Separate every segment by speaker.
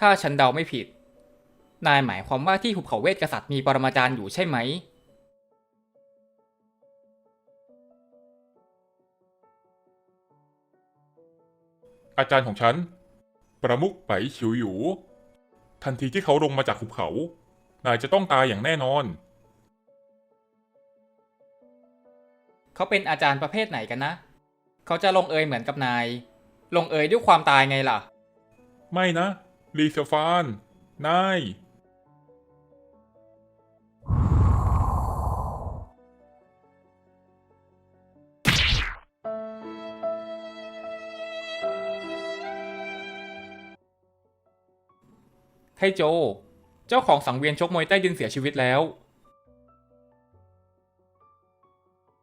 Speaker 1: ถ้าฉันเดาไม่ผิด นายหมายความว่าที่หุบเขาเวทกษัตริย์มีปรมาจารย์อยู่ใช่ไหม
Speaker 2: อาจารย์ของฉัน ประมุขไปฉิวหยู ทันทีที่เขาลงมาจากหุบเขา นายจะต้องตายอย่างแน่นอน
Speaker 1: เขาเป็นอาจารย์ประเภทไหนกันนะ เขาจะลงเอยเหมือนกับนาย ลงเอยด้วยความตายไงล่ะ
Speaker 2: ไม่นะ ลีเซฟาน นาย
Speaker 1: ไทโจ เจ้าของสังเวียนชกมวยใต้ดินเสียชีวิตแล้ว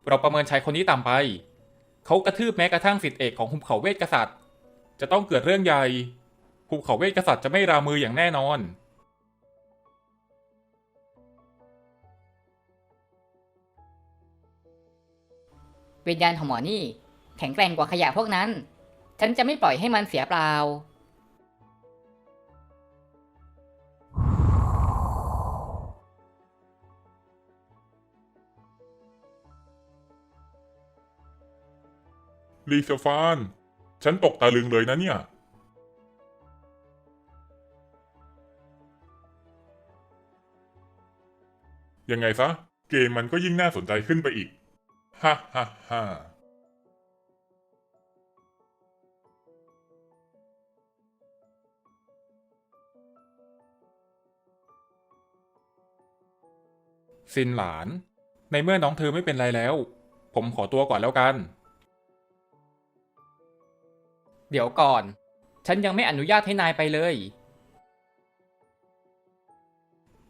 Speaker 1: เราประเมินชายคนนี้ต่ำไป เขากระทืบแม้กระทั่งสิทธิเอกของหุบเขาเวทกษัตริย์ จะต้องเกิดเรื่องใหญ่ หุบเขาเวทกษัตริย์จะไม่รามืออย่างแน่นอน
Speaker 3: วิญญาณของหมอนี่ แข็งแกร่งกว่าขยะพวกนั้น ฉันจะไม่ปล่อยให้มันเสียเปล่า
Speaker 2: ลีเซฟาน ฉันตกตะลึงเลยนะเนี่ย ยังไงซะ เกมมันก็ยิ่งน่าสนใจขึ้นไปอีก ฮ่าฮ่าฮ่า
Speaker 1: ซินหลาน ในเมื่อน้องเธอไม่เป็นไรแล้ว ผมขอตัวก่อนแล้วกัน เดี๋ยวก่อน ฉันยังไม่อนุญาตให้นายไปเลย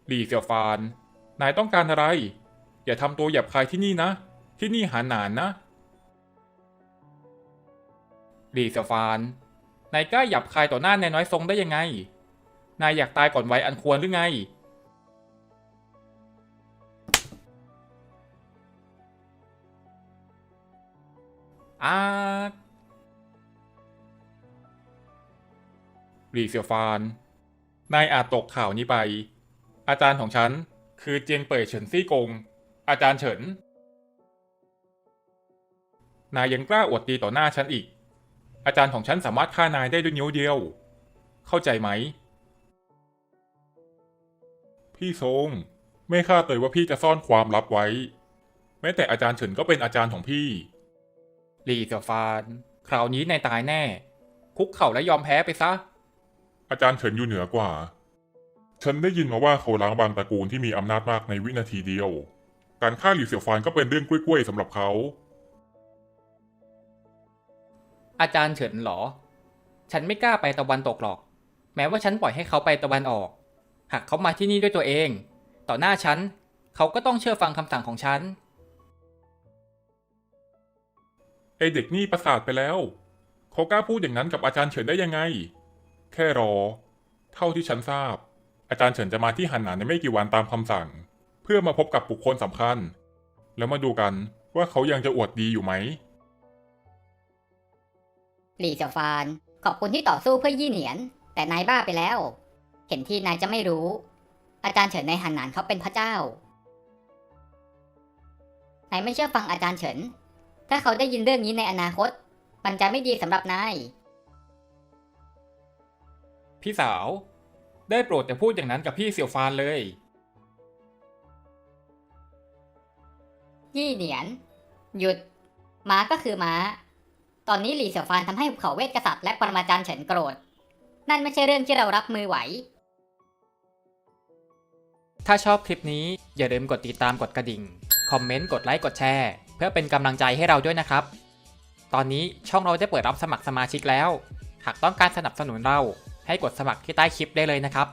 Speaker 1: หลี่เสี่ยวฟาน นายต้องการอะไร อย่าทำตัวหยาบคายที่นี่นะ ที่นี่หาหนานนะหลี่เสี่ยวฟาน นายกล้าหยาบคายต่อหน้านายน้อยทรงได้ยังไง นายอยากตายก่อนวัยอันควรหรือไง อาหลีเซียวฟาน นายอาจตกข่าวนี้ไป อาจารย์ของฉัน คือเจียงเป่ยเฉินซี่กง อาจารย์เฉิน นายยังกล้าอวดดีต่อหน้าฉันอีก อาจารย์ของฉันสามารถฆ่านายได้ด้วยนิ้วเดียว เข้าใจไหม
Speaker 2: พี่ทรง ไม่คาดเลยว่าพี่จะซ่อนความลับไว้ แม้แต่อาจารย์เฉินก็เป็นอาจารย์ของพี่
Speaker 1: หลีเซียวฟาน คราวนี้นายตายแน่ คุกเข่าและยอมแพ้ไปซะ
Speaker 2: อาจารย์เฉินอยู่เหนือกว่า ฉันได้ยินมาว่าเขาล้างบางตระกูลที่มีอำนาจมากในวินาทีเดียว การฆ่าหลิวเสี่ยวฟานก็เป็นเรื่องกล้วยๆสำหรับเขา
Speaker 1: อาจารย์เฉินเหรอ ฉันไม่กล้าไปตะวันตกหรอก แม้ว่าฉันปล่อยให้เขาไปตะวันออก หากเขามาที่นี่ด้วยตัวเอง ต่อหน้าฉัน เขาก็ต้องเชื่อฟังคำสั่งของฉัน
Speaker 2: ไอเด็กนี่ประสาทไปแล้ว เขากล้าพูดอย่างนั้นกับอาจารย์เฉินได้ยังไง แค่รอ เท่าที่ฉันทราบ อาจารย์เฉินจะมาที่หันหนานในไม่กี่วันตามคำสั่ง เพื่อมาพบกับบุคคลสำคัญ แล้วมาดูกันว่าเขายังจะอวดดีอยู่ไหม
Speaker 3: หลี่เจียวฟาน ขอบคุณที่ต่อสู้เพื่อยี่เหนียน แต่นายบ้าไปแล้ว เห็นที่นายจะไม่รู้ อาจารย์เฉินในหันหนานเขาเป็นพระเจ้านายไม่เชื่อฟังอาจารย์เฉิน ถ้าเขาได้ยินเรื่องนี้ในอนาคต มันจะไม่ดีสำหรับนาย
Speaker 1: พี่สาว ได้โปรดอย่าพูดอย่างนั้นกับพี่เสี่ยวฟานเลย
Speaker 3: ยี่เหนียน หยุด ม้าก็คือม้า ตอนนี้หลี่เสี่ยวฟานทำให้ภูเขาเวทกษัตริย์และปรมาจารย์เฉินโกรธ นั่นไม่ใช่เรื่องที่เรารับมือไหว
Speaker 1: ถ้าชอบคลิปนี้อย่าลืมกดติดตามกดกระดิ่ง คอมเมนต์ กดไลค์ กดแชร์ เพื่อเป็นกำลังใจให้เราด้วยนะครับ ตอนนี้ช่องเราได้เปิดรับสมัครสมาชิกแล้ว หากต้องการสนับสนุนเรา ให้กดสมัครที่ใต้คลิปได้เลยนะครับ